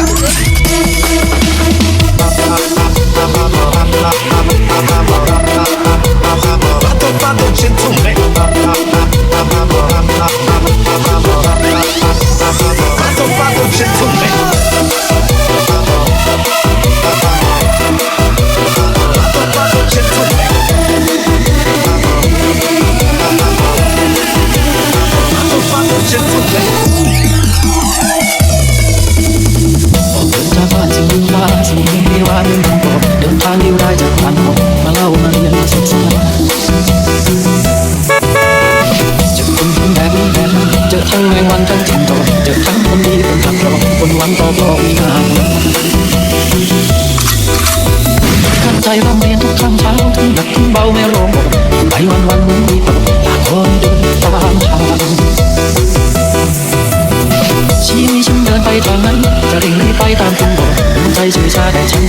Música. างที่มันบอเดินทางที่ได้จากความหมดมาเล่ามาเรียนงสุดสันจะคนทั้งแบบแบบเจะทั้งแมงวันทั้งถิ่นตกเจะทั้งคนดีคนทักรอคนหวังต่อพอมีงานข้าใจร่ำเรียนทุกครั้งเช้าทั้งหนักทั้งเบาไม่ร้องบอกไปวันวันไม่มีตกหลากคนเดิตามทางชี้ให้ฉันเดินไปทางนั้น จะเร่งรีบไปตามคุณบอก 在再去擦干墙，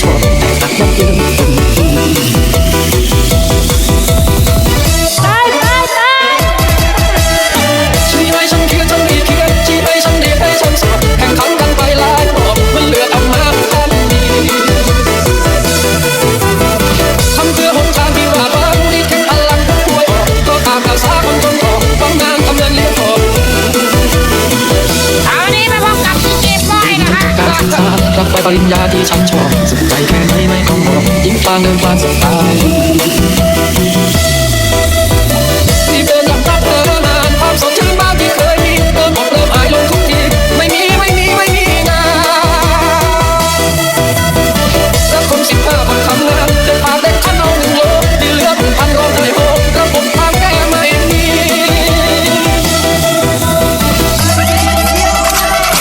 ปางเดินผ่านสายนี่เป็นหลังรักเธอานานคามสดชื่นบางที่เคยมีเติมออกเริ่ายลงทุกทีไม่มีไม่มีไม่มีงานสังคมสิบห้าพัคำงนเดินผ่านเด็กชั้นน้องหนึ่งโลดีเลือหงพันร้ไห้โฮระบบทางแก้ไม่มี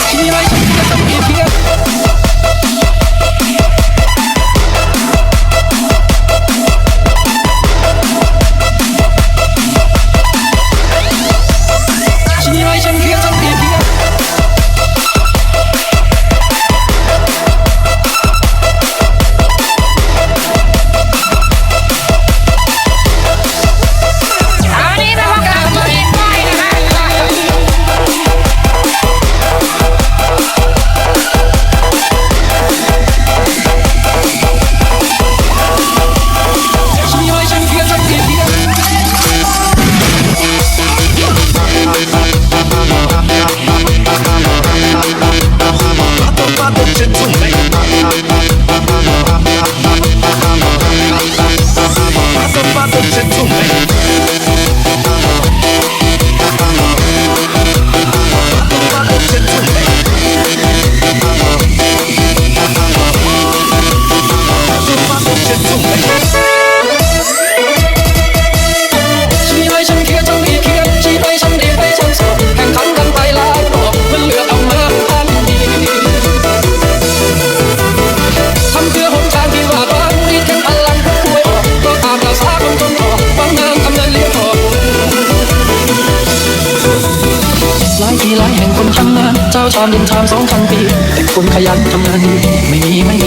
ที่ไรฉันจะทำเพี 是重。 ชามเดินชามสองพันปี แต่คนขยันทำงานไม่มีไม่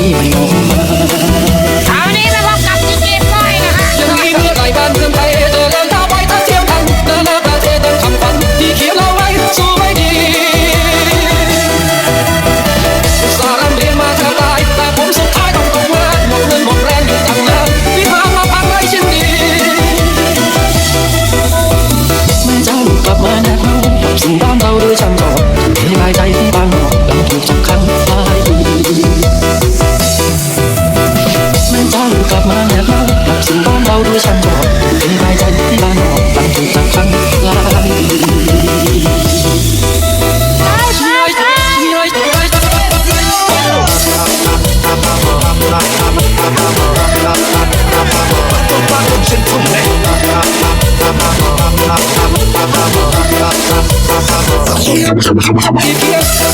Think back, think back, think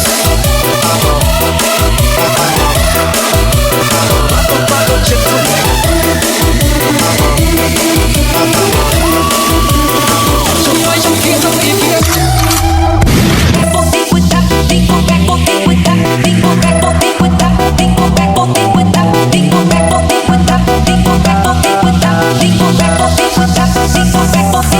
back.